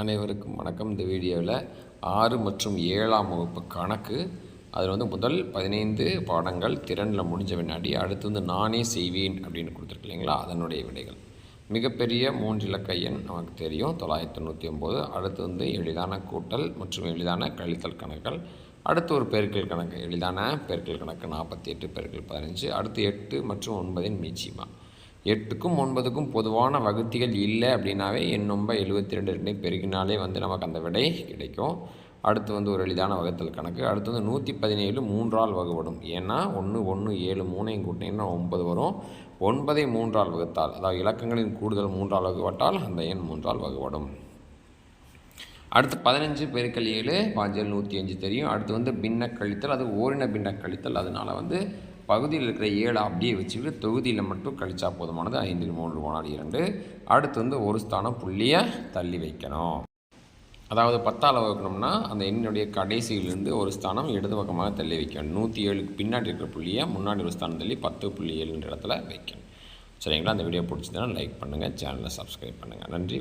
அனைவருக்கும் வணக்கம். இந்த வீடியோவில் ஆறு மற்றும் ஏழாம் வகுப்பு கணக்கு. அதில் வந்து முதல் பதினைந்து பாடங்கள் திறனில் முடிஞ்ச பின்னாடி அடுத்து வந்து நானே செய்வேன் அப்படின்னு கொடுத்துருக்கு இல்லைங்களா? அதனுடைய விடைகள். மிகப்பெரிய மூன்று இலக்க எண் நமக்கு தெரியும் தொள்ளாயிரத்தி தொண்ணூற்றி ஒம்பது. அடுத்து வந்து எளிதான கூட்டல் மற்றும் எளிதான கழித்தல் கணக்குகள். அடுத்து ஒரு பெருக்கல் கணக்கு எளிதான பெருக்கல் கணக்கு நாற்பத்தி எட்டு பெருக்கல் பதினஞ்சு. அடுத்து எட்டு மற்றும் ஒன்பதின் மீச்சிமா. எட்டுக்கும் ஒன்பதுக்கும் பொதுவான வகுத்திகள் இல்லை அப்படின்னாவே எண் ரொம்ப எழுபத்தி ரெண்டு ரெண்டையும் பெருகினாலே வந்து நமக்கு அந்த விடை கிடைக்கும். அடுத்து வந்து ஒரு எளிதான வகுத்தல் கணக்கு. அடுத்து வந்து நூற்றி பதினேழு மூன்றால் வகுபடும். ஏன்னா ஒன்று ஒன்று ஏழு மூணையும் கூட்டினீங்கன்னா ஒன்பது வரும். ஒன்பதை மூன்றால் வகுத்தால் அதாவது இலக்கங்களின் கூடுதல் மூன்றால் வகுப்பட்டால் அந்த எண் மூன்றால் வகுபடும். அடுத்து பதினஞ்சு பெருக்கல் ஏழு பாஞ்சல் நூற்றி அஞ்சு தெரியும். அடுத்து வந்து பின்ன கழித்தல் அது ஓரின பின்ன கழித்தல் அதனால் வந்து பகுதியில் இருக்கிற ஏழை அப்படியே வச்சுக்கிட்டு தொகுதியில் மட்டும் கழிச்சா போதுமானது ஐந்தில் மூன்று போனால் இரண்டு. அடுத்து வந்து ஒரு ஸ்தானம் புள்ளியை தள்ளி வைக்கணும். அதாவது பத்தால் வகுக்கணும்னா அந்த எண்ணினுடைய கடைசியிலிருந்து ஒரு ஸ்தானம் இடது பக்கமாக தள்ளி வைக்கணும். நூற்றி ஏழுக்கு பின்னாடி இருக்கிற புள்ளியை முன்னாடி ஒரு ஸ்தானம் தள்ளி பத்து புள்ளி ஏழுன்ற இடத்துல வைக்கணும். சரிங்களா? அந்த வீடியோ பிடிச்சதுன்னா லைக் பண்ணுங்கள் சேனலை சப்ஸ்கிரைப் பண்ணுங்கள் நன்றி.